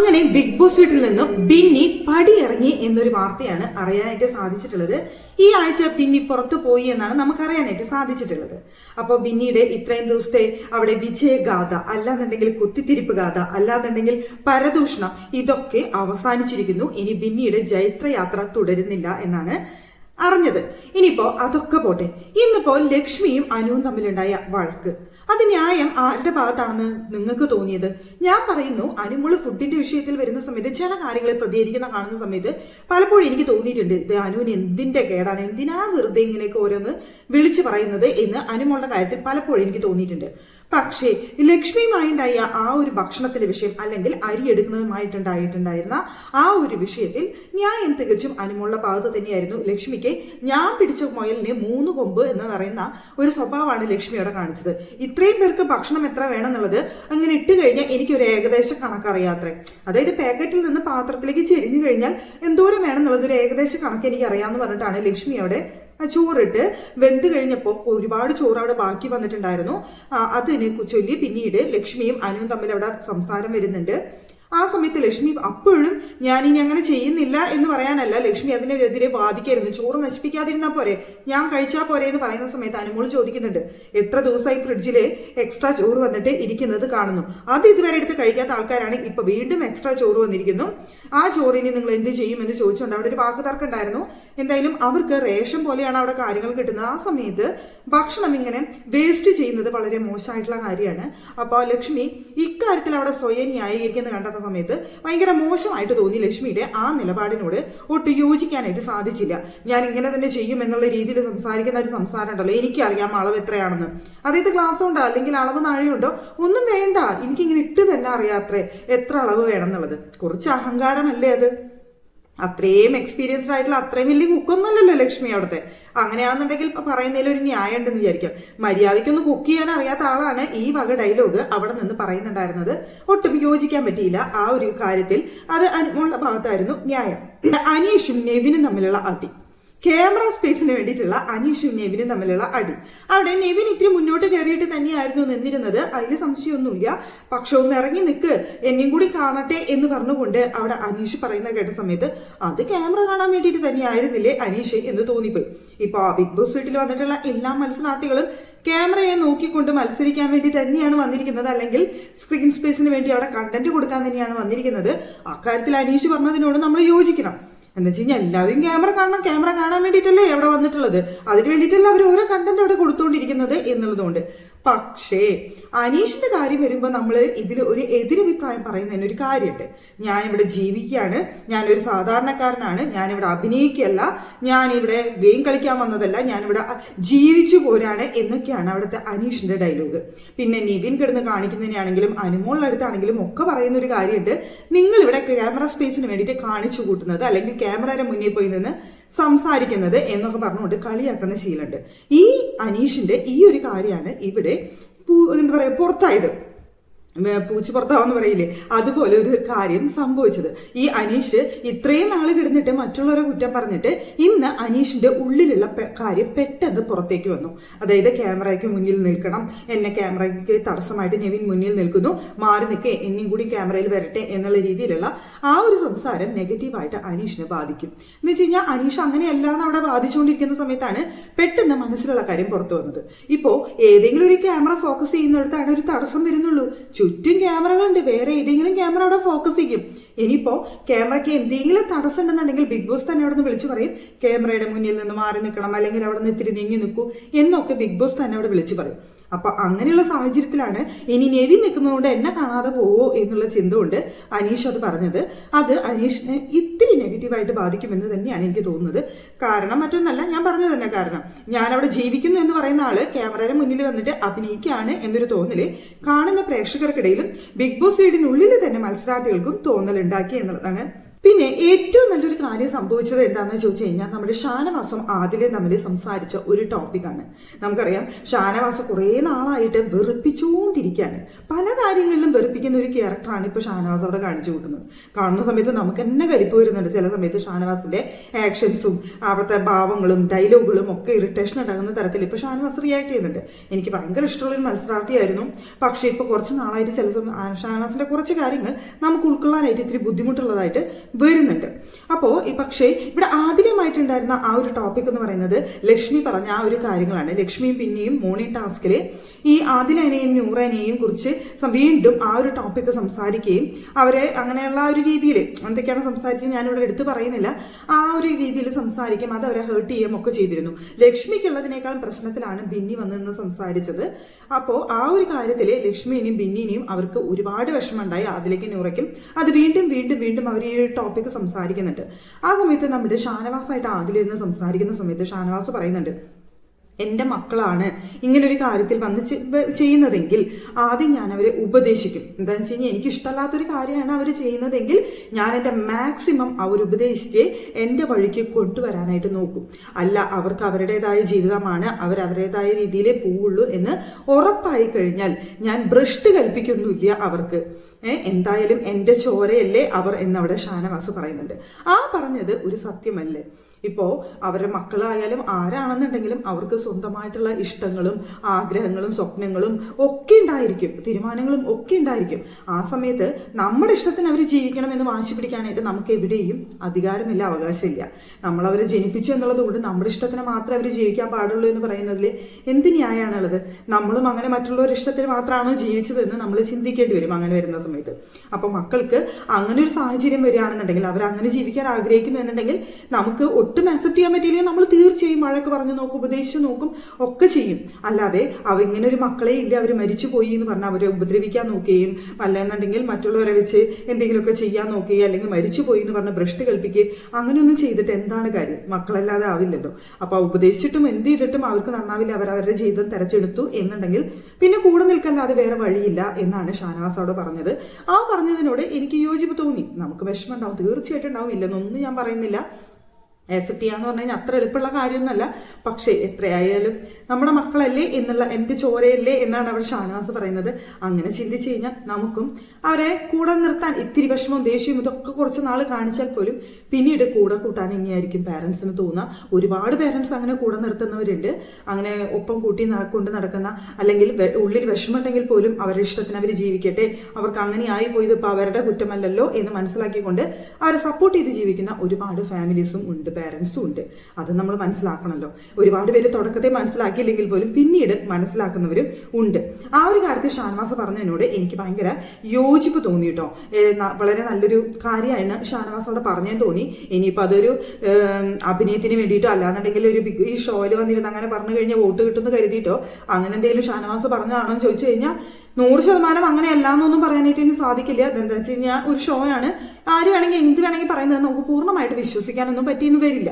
അങ്ങനെ big boss വീട്ടിൽ നിന്നും ബിന്നി പടിയിറങ്ങി എന്നൊരു വാർത്തയാണ് അറിയാനായിട്ട് സാധിച്ചിട്ടുള്ളത്. ഈ ആഴ്ച ബിന്നി പുറത്തു പോയി എന്നാണ് നമുക്ക് അറിയാനായിട്ട് സാധിച്ചിട്ടുള്ളത്. അപ്പോൾ ബിന്നിയുടെ ഇത്രയും ദിവസത്തെ അവിടെ വിജയഗാഥ അല്ലാന്നുണ്ടെങ്കിൽ കുത്തിത്തിരിപ്പ് ഗാഥ അല്ലാന്നുണ്ടെങ്കിൽ പരദൂഷണം ഇതൊക്കെ അവസാനിച്ചിരിക്കുന്നു. ഇനി ബിന്നിയുടെ ജൈത്രയാത്ര തുടരുന്നില്ല എന്നാണ് അറിഞ്ഞത്. ഇനിയിപ്പോ അതൊക്കെ പോട്ടെ. ഇന്നിപ്പോ ലക്ഷ്മിയും അനുവും തമ്മിലുണ്ടായ വഴക്ക്. ന്യായം ആരുടെ ഭാഗത്താണെന്ന് നിങ്ങൾക്ക് തോന്നിയത്? ഞാൻ പറയുന്നു അനുമോൾ ഫുഡിന്റെ വിഷയത്തിൽ വരുന്ന സമയത്ത് ചില കാര്യങ്ങളെ പ്രതികരിക്കുന്ന കാണുന്ന സമയത്ത് പലപ്പോഴും എനിക്ക് തോന്നിയിട്ടുണ്ട് ഇത് അനുവിന് എന്തിന്റെ കേടാണ്? എന്തിനാ വെറുതെ ഇങ്ങനെയൊക്കെ ഓരോന്ന് വിളിച്ചു പറയുന്നത്? എന്ന് അനുമോളുടെ കാര്യത്തിൽ പലപ്പോഴും എനിക്ക് തോന്നിയിട്ടുണ്ട്. പക്ഷേ ലക്ഷ്മിയുമായുണ്ടായ ആ ഒരു ഭക്ഷണത്തിന്റെ വിഷയം അല്ലെങ്കിൽ അരി എടുക്കുന്നതുമായിട്ടുണ്ടായിട്ടുണ്ടായിരുന്ന ആ ഒരു വിഷയത്തിൽ ന്യായം തികച്ചും അനുമുള്ള ഭാഗത്ത് തന്നെയായിരുന്നു ലക്ഷ്മിക്ക് ഞാൻ പിടിച്ച മുയലിന് മൂന്ന് കൊമ്പ് എന്ന് പറയുന്ന ഒരു സ്വഭാവമാണ് ലക്ഷ്മിയോടെ കാണിച്ചത്. ഇത്രയും പേർക്ക് ഭക്ഷണം എത്ര വേണമെന്നുള്ളത് അങ്ങനെ ഇട്ട് കഴിഞ്ഞാൽ എനിക്കൊരു ഏകദേശ കണക്കറിയാത്രേ. അതായത് പാക്കറ്റിൽ നിന്ന് പാത്രത്തിലേക്ക് ചെരിഞ്ഞു കഴിഞ്ഞാൽ എന്തോരം വേണമെന്നുള്ളത് ഒരു ഏകദേശ കണക്ക് എനിക്ക് അറിയാമെന്ന് പറഞ്ഞിട്ടാണ് ലക്ഷ്മി ചോറിട്ട് വെന്ത് കഴിഞ്ഞപ്പോൾ ഒരുപാട് ചോറ് അവിടെ ബാക്കി വന്നിട്ടുണ്ടായിരുന്നു. അതിനെ ചൊല്ലി പിന്നീട് ലക്ഷ്മിയും അനുവും തമ്മിൽ അവിടെ സംസാരം വരുന്നുണ്ട്. ആ സമയത്ത് ലക്ഷ്മി അപ്പോഴും ഞാൻ ഇനി അങ്ങനെ ചെയ്യുന്നില്ല എന്ന് പറയാനല്ല. ലക്ഷ്മി അതിനെതിരെ വാദിക്കായിരുന്നു ചോറ് നശിപ്പിക്കാതിരുന്നാൽ പോരെ. ഞാൻ കഴിച്ചാൽ പോരെ എന്ന് പറയുന്ന സമയത്ത് അനുമോൾ ചോദിക്കുന്നുണ്ട്. എത്ര ദിവസമായി ഫ്രിഡ്ജിൽ എക്സ്ട്രാ ചോറ് വന്നിട്ട് ഇരിക്കുന്നത് കാണുന്നു. അത് ഇതുവരെ എടുത്ത് കഴിക്കാത്ത ആൾക്കാരാണ് ഇപ്പൊ വീണ്ടും എക്സ്ട്രാ ചോറ് വന്നിരിക്കുന്നു. ആ ചോറിന് നിങ്ങൾ എന്ത് ചെയ്യുമെന്ന് ചോദിച്ചുകൊണ്ട് അവിടെ ഒരു വാക്ക് തർക്കം ഉണ്ടായിരുന്നു. എന്തായാലും അവർക്ക് റേഷൻ പോലെയാണ് അവിടെ കാര്യങ്ങൾ കിട്ടുന്നത്. ആ സമയത്ത് ഭക്ഷണം ഇങ്ങനെ വേസ്റ്റ് ചെയ്യുന്നത് വളരെ മോശമായിട്ടുള്ള കാര്യമാണ്. അപ്പോൾ ലക്ഷ്മി ഇക്കാര്യത്തിൽ അവിടെ സ്വയം ന്യായീകരിക്കുന്നത് കണ്ടെത്ത സമയത്ത് ഭയങ്കര മോശമായിട്ട് തോന്നി ലക്ഷ്മിയുടെ ആ നിലപാടിനോട് ഒട്ടും യോജിക്കാനായിട്ട് സാധിച്ചില്ല. ഞാൻ ഇങ്ങനെ തന്നെ ചെയ്യും എന്നുള്ള രീതിയിൽ സംസാരിക്കുന്ന ഒരു സംസാരം ഉണ്ടല്ലോ. എനിക്കറിയാം അളവ് എത്രയാണെന്ന്. അതായത് ഗ്ലാസ് ഉണ്ടോ? അല്ലെങ്കിൽ അളവ് നാഴെയുണ്ടോ ഒന്നും വേണ്ട. എനിക്കിങ്ങനെ ഇട്ട് തന്നെ അറിയാത്രേ എത്ര അളവ് വേണം എന്നുള്ളത്. കുറച്ച് അഹങ്കാരമല്ലേ അത്? അത്രയും എക്സ്പീരിയൻസ്ഡ് ആയിട്ടുള്ള അത്രയും വലിയ കുക്കൊന്നുമല്ലല്ലോ ലക്ഷ്മി അവിടുത്തെ. അങ്ങനെയാണെന്നുണ്ടെങ്കിൽ പറയുന്നതിൽ ഒരു ന്യായം ഉണ്ടെന്ന് വിചാരിക്കും. മര്യാദയ്ക്കൊന്ന് കുക്ക് ചെയ്യാൻ അറിയാത്ത ആളാണ് ഈ വക ഡയലോഗ് അവിടെ നിന്ന് പറയുന്നുണ്ടായിരുന്നത്. ഒട്ടും യോജിക്കാൻ പറ്റിയില്ല. ആ ഒരു കാര്യത്തിൽ അത് അനുമുള്ള ഭാഗത്തായിരുന്നു ന്യായം. അനീഷും നെവിനും തമ്മിലുള്ള അടി. ക്യാമറ സ്പേസിന് വേണ്ടിയിട്ടുള്ള അനീഷും നെവിനും തമ്മിലുള്ള അടി. അവിടെ നെവിൻ ഇത്തിരി മുന്നോട്ട് കയറിയിട്ട് തന്നെയായിരുന്നു നിന്നിരുന്നത്. അതിൽ സംശയമൊന്നുമില്ല. പക്ഷെ ഒന്ന് ഇറങ്ങി നിൽക്ക് എന്നെയും കൂടി കാണട്ടെ എന്ന് പറഞ്ഞുകൊണ്ട് അവിടെ അനീഷ് പറയുന്ന കേട്ട സമയത്ത് അത് ക്യാമറ കാണാൻ വേണ്ടിയിട്ട് തന്നെയായിരുന്നില്ലേ അനീഷ് എന്ന് തോന്നിപ്പോയി. ഇപ്പൊ ബിഗ് ബോസ് വീട്ടിൽ വന്നിട്ടുള്ള എല്ലാ മത്സരാർത്ഥികളും ക്യാമറയെ നോക്കിക്കൊണ്ട് മത്സരിക്കാൻ വേണ്ടി തന്നെയാണ് വന്നിരിക്കുന്നത്. അല്ലെങ്കിൽ സ്ക്രീൻ സ്പേസിന് വേണ്ടി അവിടെ കണ്ടന്റ് കൊടുക്കാൻ തന്നെയാണ് വന്നിരിക്കുന്നത്. അക്കാര്യത്തിൽ അനീഷ് പറഞ്ഞതിനോട് നമ്മൾ യോജിക്കണം. എന്ന് വെച്ച് കഴിഞ്ഞാൽ എല്ലാവരും ക്യാമറ കാണണം ക്യാമറ കാണാൻ വേണ്ടിയിട്ടല്ലേ അവിടെ വന്നിട്ടുള്ളത്. അതിന് വേണ്ടിയിട്ടല്ല അവർ ഓരോ കണ്ടന്റ് അവിടെ കൊടുത്തുകൊണ്ടിരിക്കുന്നത് എന്നുള്ളതുകൊണ്ട്. പക്ഷേ അനീഷിന്റെ കാര്യം വരുമ്പോൾ നമ്മൾ ഇതിൽ ഒരു എതിരഭിപ്രായം പറയുന്നതിന് ഒരു കാര്യമുണ്ട് ഞാനിവിടെ ജീവിക്കുകയാണ് ഞാനൊരു സാധാരണക്കാരനാണ് ഞാനിവിടെ അഭിനയിക്കല്ല ഞാനിവിടെ ഗെയിം കളിക്കാൻ വന്നതല്ല ഞാനിവിടെ ജീവിച്ചു പോരാണ് എന്നൊക്കെയാണ് അവിടുത്തെ അനീഷിന്റെ ഡയലോഗ്. പിന്നെ നിവിൻ കിടന്ന് കാണിക്കുന്നതിനാണെങ്കിലും അനുമോളുടെ അടുത്താണെങ്കിലും ഒക്കെ പറയുന്ന ഒരു കാര്യമുണ്ട് നിങ്ങളിവിടെ ക്യാമറ സ്പേസിന് വേണ്ടിയിട്ട് കാണിച്ചു കൂട്ടുന്നത് അല്ലെങ്കിൽ ക്യാമറയുടെ മുന്നിൽ പോയി നിന്ന് സംസാരിക്കുന്നത് എന്നൊക്കെ പറഞ്ഞുകൊണ്ട് കളിയാക്കുന്ന ശീലമുണ്ട്. ഈ അനീഷിന്റെ ഈ ഒരു കാര്യമാണ് ഇവിടെ എന്താ പറയുക പുറത്തായത്. ഏ, എന്ന് പറയില്ലേ? അതുപോലെ ഒരു കാര്യം സംഭവിച്ചത്. ഈ അനീഷ് ഇത്രയും നാൾ കിടന്നിട്ട് മറ്റുള്ളവരെ കുറ്റം പറഞ്ഞിട്ട് ഇന്ന് അനീഷിന്റെ ഉള്ളിലുള്ള കാര്യം പെട്ടെന്ന് പുറത്തേക്ക് വന്നു. അതായത് ക്യാമറയ്ക്ക് മുന്നിൽ നിൽക്കണം. എന്നെ ക്യാമറയ്ക്ക് തടസ്സമായിട്ട് നെവിൻ മുന്നിൽ നിൽക്കുന്നു. മാറി നിൽക്കേ. എന്നെയും കൂടി ക്യാമറയിൽ വരട്ടെ എന്നുള്ള രീതിയിലുള്ള ആ ഒരു സംസാരം നെഗറ്റീവായിട്ട് അനീഷിനെ ബാധിക്കും. എന്ന് വെച്ച് കഴിഞ്ഞാൽ അനീഷ് അങ്ങനെയല്ല എന്ന് അവിടെ ബാധിച്ചുകൊണ്ടിരിക്കുന്ന സമയത്താണ് പെട്ടെന്ന് മനസ്സിലുള്ള കാര്യം പുറത്തു വന്നത്. ഇപ്പോ ഏതെങ്കിലും ഒരു ക്യാമറ ഫോക്കസ് ചെയ്യുന്നിടത്താണ് ഒരു തടസ്സം വരുന്നുള്ളൂ. ചുറ്റും ക്യാമറകളുണ്ട്. വേറെ ഏതെങ്കിലും ക്യാമറ അവിടെ ഫോക്കസ് ചെയ്യും. ഇനിയിപ്പോ ക്യാമറയ്ക്ക് എന്തെങ്കിലും തടസ്സം ഉണ്ടെന്നുണ്ടെങ്കിൽ ബിഗ് ബോസ് തന്നെ അവിടെ നിന്ന് വിളിച്ചു പറയും. ക്യാമറയുടെ മുന്നിൽ നിന്ന് മാറി നിൽക്കണം. അല്ലെങ്കിൽ അവിടെ നിന്ന് ഇത്തിരി നീങ്ങി നിൽക്കൂ. എന്നൊക്കെ ബിഗ് ബോസ് തന്നെ അവിടെ വിളിച്ചു പറയും. അപ്പൊ അങ്ങനെയുള്ള സാഹചര്യത്തിലാണ് ഇനി നെവി നിൽക്കുന്നതുകൊണ്ട് എന്നെ കാണാതെ പോവോ എന്നുള്ള ചിന്ത കൊണ്ട് അനീഷ് അത് പറഞ്ഞത്. അത് അനീഷിനെ ഇത്തിരി നെഗറ്റീവായിട്ട് ബാധിക്കുമെന്ന് തന്നെയാണ് എനിക്ക് തോന്നുന്നത്. കാരണം മറ്റൊന്നല്ല ഞാൻ പറഞ്ഞത് തന്നെ കാരണം. ഞാൻ അവിടെ ജീവിക്കുന്നു എന്ന് പറയുന്ന ആൾ ക്യാമറയുടെ മുന്നിൽ വന്നിട്ട് അഭിനയിക്കുകയാണ് എന്നൊരു തോന്നൽ കാണുന്ന പ്രേക്ഷകർക്കിടയിലും ബിഗ് ബോസ് വീടിനുള്ളിൽ തന്നെ മത്സരാർത്ഥികൾക്കും തോന്നലുണ്ടാക്കി എന്നുള്ളതാണ്. പിന്നെ ഏറ്റവും നല്ലൊരു കാര്യം സംഭവിച്ചത് എന്താണെന്ന് ചോദിച്ചു കഴിഞ്ഞാൽ നമ്മുടെ ഷാനവാസം ആദിലെ തമ്മിൽ സംസാരിച്ച ഒരു ടോപ്പിക്കാണ് നമുക്കറിയാം ഷാനവാസം കുറേ നാളായിട്ട് വെറുപ്പിച്ചുകൊണ്ടിരിക്കുകയാണ്. പല കാര്യങ്ങളിലും വെറുപ്പിക്കുന്ന ഒരു ക്യാരക്ടറാണ് ഇപ്പോൾ ഷാനവാസ് അവിടെ കാണിച്ചു കൂട്ടുന്നത് കാണുന്ന സമയത്ത് നമുക്ക് തന്നെ കലിപ്പ് വരുന്നുണ്ട്. ചില സമയത്ത് ഷാനവാസിന്റെ ആക്ഷൻസും അവിടുത്തെ ഭാവങ്ങളും ഡയലോഗുകളും ഒക്കെ ഇറിറ്റേഷൻ ഉണ്ടാകുന്ന തരത്തിൽ ഇപ്പോൾ ഷാനവാസ് റിയാക്ട് ചെയ്യുന്നുണ്ട്. എനിക്ക് ഭയങ്കര ഇഷ്ടമുള്ളൊരു മത്സരാർത്ഥിയായിരുന്നു പക്ഷേ ഇപ്പോൾ കുറച്ച് നാളായിട്ട് ചില ഷാനവാസിന്റെ കുറച്ച് കാര്യങ്ങൾ നമുക്ക് ഉൾക്കൊള്ളാനായിട്ട് ഇത്തിരി ബുദ്ധിമുട്ടുള്ളതായിട്ട് വരുന്നുണ്ട്. അപ്പോൾ ഈ പക്ഷേ ഇവിടെ ആദ്യമായിട്ടുണ്ടായിരുന്ന ആ ഒരു ടോപ്പിക് എന്ന് പറയുന്നത് ലക്ഷ്മി പറഞ്ഞ ആ ഒരു കാര്യങ്ങളാണ്. ലക്ഷ്മിയും പിന്നെയും മോർണിംഗ് ടാസ്കിൽ ഈ ആദിലനെയും നൂറനെയും കുറിച്ച് വീണ്ടും ആ ഒരു ടോപ്പിക്ക് സംസാരിക്കുകയും അവരെ അങ്ങനെയുള്ള ഒരു രീതിയിൽ എന്തൊക്കെയാണ് സംസാരിച്ചത് ഞാനിവിടെ എടുത്തു പറയുന്നില്ല. ആ ഒരു രീതിയിൽ സംസാരിക്കും അത് അവരെ ഹേർട്ട് ചെയ്യുകയും ഒക്കെ ചെയ്തിരുന്നു. ലക്ഷ്മിക്കുള്ളതിനേക്കാളും പ്രശ്നത്തിലാണ് ബിന്നി വന്നതെന്ന് സംസാരിച്ചത്. അപ്പോൾ ആ ഒരു കാര്യത്തിൽ ലക്ഷ്മിനെയും ബിന്നിനെയും അവർക്ക് ഒരുപാട് വിഷമമുണ്ടായി അതിലേക്ക് നൂറയ്ക്കും. അത് വീണ്ടും വീണ്ടും വീണ്ടും അവർ ഈ ഒരു ടോപ്പിക്ക് സംസാരിക്കുന്നുണ്ട്. ആ സമയത്ത് നമ്മുടെ ഷാനവാസായിട്ട് ആദിലിരുന്ന് സംസാരിക്കുന്ന സമയത്ത് ഷാനവാസ് പറയുന്നുണ്ട് എന്റെ മക്കളാണ് ഇങ്ങനൊരു കാര്യത്തിൽ വന്ന് ചെയ്യുന്നതെങ്കിൽ ആദ്യം ഞാൻ അവരെ ഉപദേശിക്കും. എന്താണെന്ന് വെച്ച് കഴിഞ്ഞാൽ എനിക്ക് ഇഷ്ടമല്ലാത്തൊരു കാര്യമാണ് അവർ ചെയ്യുന്നതെങ്കിൽ ഞാൻ എന്റെ മാക്സിമം അവർ ഉപദേശിച്ച് എന്റെ വഴിക്ക് കൊണ്ടുവരാനായിട്ട് നോക്കും. അല്ല അവർക്ക് അവരുടേതായ ജീവിതമാണ് അവർ അവരുടേതായ രീതിയിലേ പോവുള്ളൂ എന്ന് ഉറപ്പായി കഴിഞ്ഞാൽ ഞാൻ ഭ്രഷ്ട് കൽപ്പിക്കൊന്നുമില്ല അവർക്ക്. എന്തായാലും എന്റെ ചോരയല്ലേ അവർ എന്നവിടെ ഷാനവാസ് പറയുന്നുണ്ട്. ആ പറഞ്ഞത് ഒരു സത്യമല്ലേ? ഇപ്പോൾ അവരുടെ മക്കളായാലും ആരാണെന്നുണ്ടെങ്കിലും അവർക്ക് സ്വന്തമായിട്ടുള്ള ഇഷ്ടങ്ങളും ആഗ്രഹങ്ങളും സ്വപ്നങ്ങളും ഒക്കെ ഉണ്ടായിരിക്കും തീരുമാനങ്ങളും ഒക്കെ ഉണ്ടായിരിക്കും. ആ സമയത്ത് നമ്മുടെ ഇഷ്ടത്തിന് അവർ ജീവിക്കണം എന്ന് വാശി പിടിക്കാനായിട്ട് നമുക്ക് എവിടെയും അധികാരമില്ല അവകാശമില്ല. നമ്മളവരെ ജനിപ്പിച്ചു എന്നുള്ളത് കൊണ്ട് നമ്മുടെ ഇഷ്ടത്തിന് മാത്രമേ അവർ ജീവിക്കാൻ പാടുള്ളൂ എന്ന് പറയുന്നതിൽ എന്ത് ന്യായമാണുള്ളത്? നമ്മളും അങ്ങനെ മറ്റുള്ളവരുടെ ഇഷ്ടത്തിന് മാത്രമാണ് ജീവിച്ചതെന്ന് നമ്മൾ ചിന്തിക്കേണ്ടി വരും അങ്ങനെ വരുന്ന സമയത്ത്. അപ്പോൾ മക്കൾക്ക് അങ്ങനെ ഒരു സാഹചര്യം വരികയാണെന്നുണ്ടെങ്കിൽ അവർ അങ്ങനെ ജീവിക്കാൻ ആഗ്രഹിക്കുന്നു എന്നുണ്ടെങ്കിൽ നമുക്ക് ഒട്ടും അക്സെപ്റ്റ് ചെയ്യാൻ പറ്റിയില്ലെങ്കിൽ നമ്മൾ തീർച്ചയായും വഴക്ക് പറഞ്ഞു നോക്കും ഉപദേശിച്ച് നോക്കും ഒക്കെ ചെയ്യും. അല്ലാതെ അവ ഇങ്ങനെ ഒരു മക്കളെ ഇല്ല അവർ മരിച്ചു പോയി എന്ന് പറഞ്ഞാൽ അവരെ ഉപദ്രവിക്കാൻ നോക്കുകയും അല്ലെന്നുണ്ടെങ്കിൽ മറ്റുള്ളവരെ വെച്ച് എന്തെങ്കിലുമൊക്കെ ചെയ്യാൻ നോക്കുകയും അല്ലെങ്കിൽ മരിച്ചു പോയി എന്ന് പറഞ്ഞ് ഭ്രഷ്ട് കൽപ്പിക്കുകയും അങ്ങനെയൊന്നും ചെയ്തിട്ട് എന്താണ് കാര്യം? മക്കളല്ലാതെ ആവില്ലല്ലോ. അപ്പോൾ ഉപദേശിച്ചിട്ടും എന്ത് ചെയ്തിട്ടും അവർക്ക് നന്നാവില്ല അവർ അവരുടെ ജീവിതം തെരഞ്ഞെടുത്തു എന്നുണ്ടെങ്കിൽ പിന്നെ കൂടെ നിൽക്കല്ലാതെ വേറെ വഴിയില്ല എന്നാണ് ഷാനവാസ് അവിടെ പറഞ്ഞത്. ആ പറഞ്ഞതിനോട് എനിക്ക് യോജിപ്പ് തോന്നി. നമുക്ക് വിഷമം ഉണ്ടാവും തീർച്ചയായിട്ടും ഉണ്ടാവും ഇല്ലെന്നൊന്നും ഞാൻ പറയുന്നില്ല. ആക്സെപ്റ്റ് ചെയ്യാന്ന് പറഞ്ഞു കഴിഞ്ഞാൽ അത്ര എളുപ്പമുള്ള കാര്യമൊന്നുമല്ല. പക്ഷേ എത്രയായാലും നമ്മുടെ മക്കളല്ലേ എന്നുള്ള എന്റെ ചോരയല്ലേ എന്നാണ് അവർ ഷാനവാസ് പറയുന്നത്. അങ്ങനെ ചിന്തിച്ചു കഴിഞ്ഞാൽ നമുക്കും അവരെ കൂടെ നിർത്താൻ ഇത്തിരി വിഷമവും ദേഷ്യവും ഇതൊക്കെ കുറച്ച് നാൾ കാണിച്ചാൽ പോലും പിന്നീട് കൂടെ കൂട്ടാൻ ഇങ്ങനെയായിരിക്കും പാരൻസിന് തോന്നുക ഒരുപാട് പേരൻസ് അങ്ങനെ കൂടെ നിർത്തുന്നവരുണ്ട്. അങ്ങനെ ഒപ്പം കൂട്ടി കൊണ്ട് നടക്കുന്ന അല്ലെങ്കിൽ ഉള്ളിൽ വിഷമമുണ്ടെങ്കിൽ പോലും അവരുടെ ഇഷ്ടത്തിന് അവർ ജീവിക്കട്ടെ. അവർക്ക് അങ്ങനെ ആയി പോയത് ഇപ്പോൾ അവരുടെ കുറ്റമല്ലല്ലോ എന്ന് മനസ്സിലാക്കിക്കൊണ്ട് അവരെ സപ്പോർട്ട് ചെയ്ത് ജീവിക്കുന്ന ഒരുപാട് ഫാമിലീസും ഉണ്ട്. പാരൻസും ഉണ്ട്. അത് നമ്മൾ മനസ്സിലാക്കണമല്ലോ ഒരുപാട് പേര് തുടക്കത്തെ മനസ്സിലാക്കിയില്ലെങ്കിൽ പോലും പിന്നീട് മനസ്സിലാക്കുന്നവരും ഉണ്ട്. ആ ഒരു കാര്യത്തിൽ ഷാനവാസ് പറഞ്ഞതിനോട് എനിക്ക് ഭയങ്കര യോജിപ്പ് തോന്നി കേട്ടോ വളരെ നല്ലൊരു കാര്യമാണ് ഷാനവാസ് അവിടെ പറഞ്ഞതെന്ന് തോന്നി. ഇനിയിപ്പോൾ അതൊരു അഭിനയത്തിന് വേണ്ടിയിട്ടോ അല്ലാന്നുണ്ടെങ്കിൽ ഒരു ബിഗ് ഈ ഷോയിൽ വന്നിരുന്ന് അങ്ങനെ പറഞ്ഞു കഴിഞ്ഞാൽ വോട്ട് കിട്ടുമെന്ന് കരുതിയിട്ടോ. അങ്ങനെ എന്തെങ്കിലും ഷാനവാസ് പറഞ്ഞതാണോ എന്ന് ചോദിച്ചു കഴിഞ്ഞാൽ നൂറ് ശതമാനം അങ്ങനെയല്ല എന്നൊന്നും പറയാനായിട്ട് ഇനി സാധിക്കില്ല. അതെന്താ വെച്ച് കഴിഞ്ഞാൽ ഒരു ഷോയാണ് ആര് വേണമെങ്കിൽ എന്ത് വേണമെങ്കിൽ പറയുന്നത് നമുക്ക് പൂർണമായിട്ട് വിശ്വസിക്കാനൊന്നും പറ്റിയെന്ന് വരില്ല.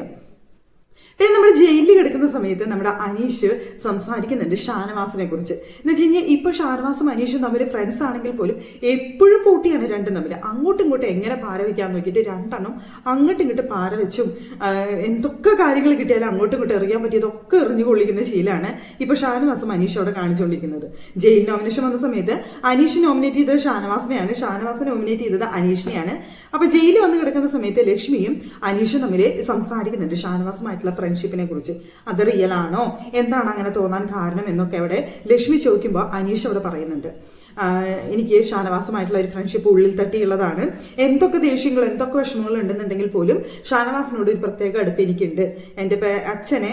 പിന്നെ നമ്മുടെ ജയിലിൽ കിടക്കുന്ന സമയത്ത് നമ്മുടെ അനീഷ് സംസാരിക്കുന്നുണ്ട് ഷാനവാസിനെ കുറിച്ച്. എന്ന് വെച്ച് കഴിഞ്ഞാൽ ഇപ്പൊ ഷാനവാസും അനീഷും തമ്മിൽ ഫ്രണ്ട്സ് ആണെങ്കിൽ പോലും എപ്പോഴും പോട്ടിയാണ് രണ്ടും തമ്മിൽ അങ്ങോട്ടും ഇങ്ങോട്ടും എങ്ങനെ പാര വെക്കാൻ നോക്കിയിട്ട് രണ്ടെണ്ണം അങ്ങോട്ടും ഇങ്ങോട്ട് പാര വെച്ചും എന്തൊക്കെ കാര്യങ്ങൾ കിട്ടിയാലും അങ്ങോട്ടും ഇങ്ങോട്ടും എറിയാൻ പറ്റിയതൊക്കെ എറിഞ്ഞു കൊള്ളിക്കുന്ന ശീലമാണ് ഇപ്പൊ ഷാനവാസും അനീഷ് അവിടെ കാണിച്ചുകൊണ്ടിരിക്കുന്നത് ജയിൽ നോമിനേഷൻ വന്ന സമയത്ത് അനീഷ് നോമിനേറ്റ് ചെയ്തത് ഷാനവാസിനെയാണ് ഷാനവാസ് നോമിനേറ്റ് ചെയ്തത് അനീഷിനെയാണ്. അപ്പൊ ജയിലിൽ വന്ന് കിടക്കുന്ന സമയത്ത് ലക്ഷ്മിയും അനീഷും തമ്മിൽ സംസാരിക്കുന്നുണ്ട് ഷാനവാസുമായിട്ടുള്ള ഫ്രണ്ട്ഷിപ്പിനെ കുറിച്ച് അത് റിയൽ ആണോ? എന്താണ് അങ്ങനെ തോന്നാൻ കാരണം എന്നൊക്കെ അവിടെ ലക്ഷ്മി ചോദിക്കുമ്പോൾ അനീഷ് അവിടെ പറയുന്നുണ്ട്. എനിക്ക് ഷാനവാസുമായിട്ടുള്ള ഒരു ഫ്രണ്ട്ഷിപ്പ് ഉള്ളിൽ തട്ടിയുള്ളതാണ്. എന്തൊക്കെ ദേഷ്യങ്ങൾ എന്തൊക്കെ വിഷമങ്ങൾ ഉണ്ടെന്നുണ്ടെങ്കിൽ പോലും ഷാനവാസിനോട് ഒരു പ്രത്യേക അടുപ്പ് എനിക്കുണ്ട്. എന്റെ അച്ഛനെ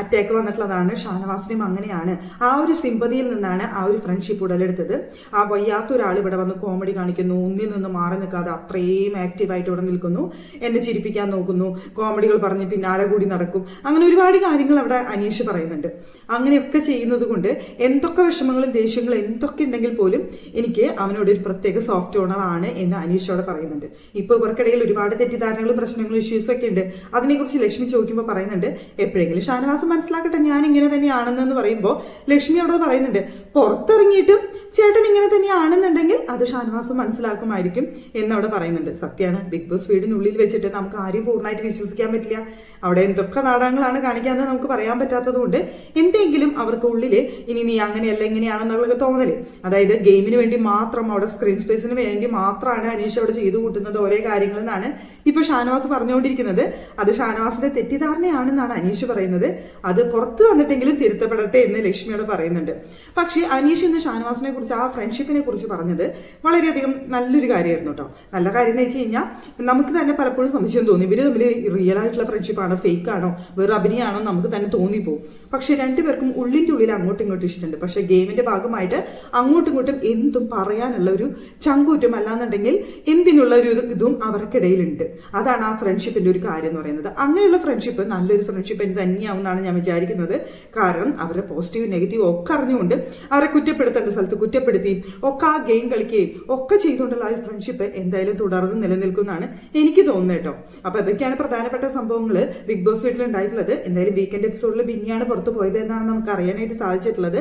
അറ്റാക്ക് വന്നിട്ടുള്ളതാണ്. ഷാനവാസിനും അങ്ങനെയാണ്. ആ ഒരു സിമ്പതിയിൽ നിന്നാണ് ആ ഒരു ഫ്രണ്ട്ഷിപ്പ് ഉടലെടുത്തത്. ആ വയ്യാത്ത ഒരാൾ ഇവിടെ വന്ന് കോമഡി കാണിക്കുന്നു. ഒന്നിൽ നിന്ന് മാറി നിൽക്കാതെ അത്രയും ആക്റ്റീവായിട്ട് ഇവിടെ നിൽക്കുന്നു. എന്നെ ചിരിപ്പിക്കാൻ നോക്കുന്നു. കോമഡികൾ പറഞ്ഞ് പിന്നാലെ കൂടി നടക്കും. അങ്ങനെ ഒരുപാട് കാര്യങ്ങൾ അവിടെ അനീഷ് പറയുന്നുണ്ട്. അങ്ങനെയൊക്കെ ചെയ്യുന്നത് കൊണ്ട് എന്തൊക്കെ വിഷമങ്ങളും ദേഷ്യങ്ങളും എന്തൊക്കെ ഉണ്ടെങ്കിൽ പോലും എനിക്ക് അവനോട് ഒരു പ്രത്യേക സോഫ്റ്റ് ഓണർ ആണ് എന്ന് അനീഷ് പറയുന്നുണ്ട്. ഇപ്പോൾ ഇവർക്കിടയിൽ ഒരുപാട് തെറ്റിദ്ധാരണകളും പ്രശ്നങ്ങളും ഇഷ്യൂസ് ഒക്കെ ഉണ്ട്. അതിനെക്കുറിച്ച് ലക്ഷ്മി ചോദിക്കുമ്പോൾ പറയുന്നുണ്ട് എപ്പോഴെങ്കിലും ഷാനവാസം മനസ്സിലാക്കട്ടെ ഞാൻ ഇങ്ങനെ തന്നെയാണെന്ന് പറയുമ്പോൾ ലക്ഷ്മി അവിടെ പറയുന്നുണ്ട് പുറത്തിറങ്ങിയിട്ടും ചേട്ടൻ ഇങ്ങനെ തന്നെയാണെന്നുണ്ടെങ്കിൽ അത് ഷാനവാസ് മനസ്സിലാക്കുമായിരിക്കും എന്നവിടെ പറയുന്നുണ്ട്. സത്യമാണ് ബിഗ് ബോസ് വീടിനുള്ളിൽ വെച്ചിട്ട് നമുക്ക് ആരെയും പൂർണമായിട്ട് വിശ്വസിക്കാൻ പറ്റില്ല. അവിടെ എന്തൊക്കെ നാടകങ്ങളാണ് കാണിക്കാന്ന് നമുക്ക് പറയാൻ പറ്റാത്തതുകൊണ്ട് എന്തെങ്കിലും അവർക്ക് ഉള്ളിൽ ഇനി നീ അങ്ങനെയല്ല എങ്ങനെയാണെന്നുള്ള തോന്നൽ. അതായത് ഗെയിമിന് വേണ്ടി മാത്രം അവിടെ സ്ക്രീൻ സ്പേസിന് വേണ്ടി മാത്രമാണ് അനീഷ് അവിടെ ചെയ്തു കൂട്ടുന്നത് ഓരോ കാര്യങ്ങൾ എന്നാണ് ഇപ്പൊ ഷാനവാസ് പറഞ്ഞുകൊണ്ടിരിക്കുന്നത്. അത് ഷാനവാസിന്റെ തെറ്റിദ്ധാരണയാണെന്നാണ് അനീഷ് പറയുന്നത്. അത് പുറത്ത് വന്നിട്ടെങ്കിലും തിരുത്തപ്പെടട്ടെ എന്ന് ലക്ഷ്മിയോട് പറയുന്നുണ്ട്. പക്ഷേ അനീഷ് ഇന്ന് ഷാനവാസിനെ കുറിച്ച് ആ ഫ്രണ്ട്ഷിപ്പിനെ കുറിച്ച് പറഞ്ഞത് വളരെയധികം നല്ലൊരു കാര്യമായിരുന്നു കേട്ടോ നല്ല കാര്യം എന്ന് വെച്ച് കഴിഞ്ഞാൽ നമുക്ക് തന്നെ പലപ്പോഴും സംശയം തോന്നി. ഇവർ തമ്മിൽ റിയൽ ആയിട്ടുള്ള ഫ്രണ്ട്ഷിപ്പാണോ ഫേക്ക് ആണോ വേറെ അഭിനയമാണോ നമുക്ക് തന്നെ തോന്നിപ്പോവും. പക്ഷെ രണ്ടുപേർക്കും ഉള്ളിന്റെ ഉള്ളിൽ അങ്ങോട്ടും ഇങ്ങോട്ടും ഇഷ്ടമുണ്ട്. പക്ഷെ ഗെയിമിന്റെ ഭാഗമായിട്ട് അങ്ങോട്ടും ഇങ്ങോട്ടും എന്തും പറയാനുള്ള ഒരു ചങ്കൂറ്റം അല്ലാന്നുണ്ടെങ്കിൽ എന്തിനുള്ള ഒരു ഇതും അവർക്കിടയിലുണ്ട്. അതാണ് ആ ഫ്രണ്ട്ഷിപ്പിന്റെ ഒരു കാര്യം എന്ന് പറയുന്നത്. അങ്ങനെയുള്ള ഫ്രണ്ട്ഷിപ്പ് നല്ലൊരു ഫ്രണ്ട്ഷിപ്പ് എന്ന് തന്നെയാവുന്നതാണ് ഞാൻ വിചാരിക്കുന്നത്. കാരണം അവരുടെ പോസിറ്റീവ് നെഗറ്റീവ് ഒക്കെ അറിഞ്ഞുകൊണ്ട് അവരെ കുറ്റപ്പെടുത്തേണ്ട സ്ഥലത്ത് കുറ്റപ്പെടുത്തി. ഒക്കെ ആ ഗെയിം കളിക്കുകയും ഒക്കെ ചെയ്തുകൊണ്ടുള്ള ആ ഫ്രണ്ട്ഷിപ്പ് എന്തായാലും തുടർന്ന് നിലനിൽക്കുന്നതാണ് എനിക്ക് തോന്നുന്നത് കേട്ടോ. അപ്പൊ അതൊക്കെയാണ് പ്രധാനപ്പെട്ട സംഭവങ്ങൾ ബിഗ് ബോസ് വീട്ടിൽ ഉണ്ടായിട്ടുള്ളത് എന്തായാലും വീക്കെൻഡ് എപ്പിസോഡിൽ ബിന്നിയാണ് പുറത്തു പോയത് എന്നാണ് നമുക്ക് അറിയാനായിട്ട് സാധിച്ചിട്ടുള്ളത്.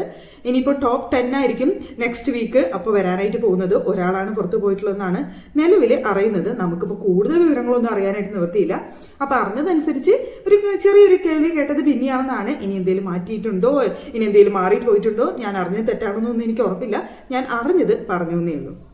ഇനിയിപ്പോൾ ടോപ്പ് ടെൻ ആയിരിക്കും നെക്സ്റ്റ് വീക്ക് അപ്പോൾ വരാനായിട്ട് പോകുന്നത്. ഒരാളാണ് പുറത്തു പോയിട്ടുള്ളതെന്നാണ് നിലവിൽ അറിയുന്നത്. നമുക്കിപ്പോൾ കൂടുതൽ വിവരങ്ങളൊന്നും അറിയാനായിട്ട് നിവർത്തിയില്ല അപ്പൊ അറിഞ്ഞതനുസരിച്ച് ഒരു ചെറിയൊരു കേൾവി കേട്ടത് ബിന്നിയാണെന്നാണ്. ഇനി എന്തെങ്കിലും മാറ്റിയിട്ടുണ്ടോ? ഇനി എന്തെങ്കിലും മാറിയിട്ട് പോയിട്ടുണ്ടോ? ഞാൻ അറിഞ്ഞത് തെറ്റാണെന്നൊന്നും എനിക്ക് ഉറപ്പില്ല. ഞാൻ അറിഞ്ഞത് പറഞ്ഞു എന്നേ ഉള്ളൂ.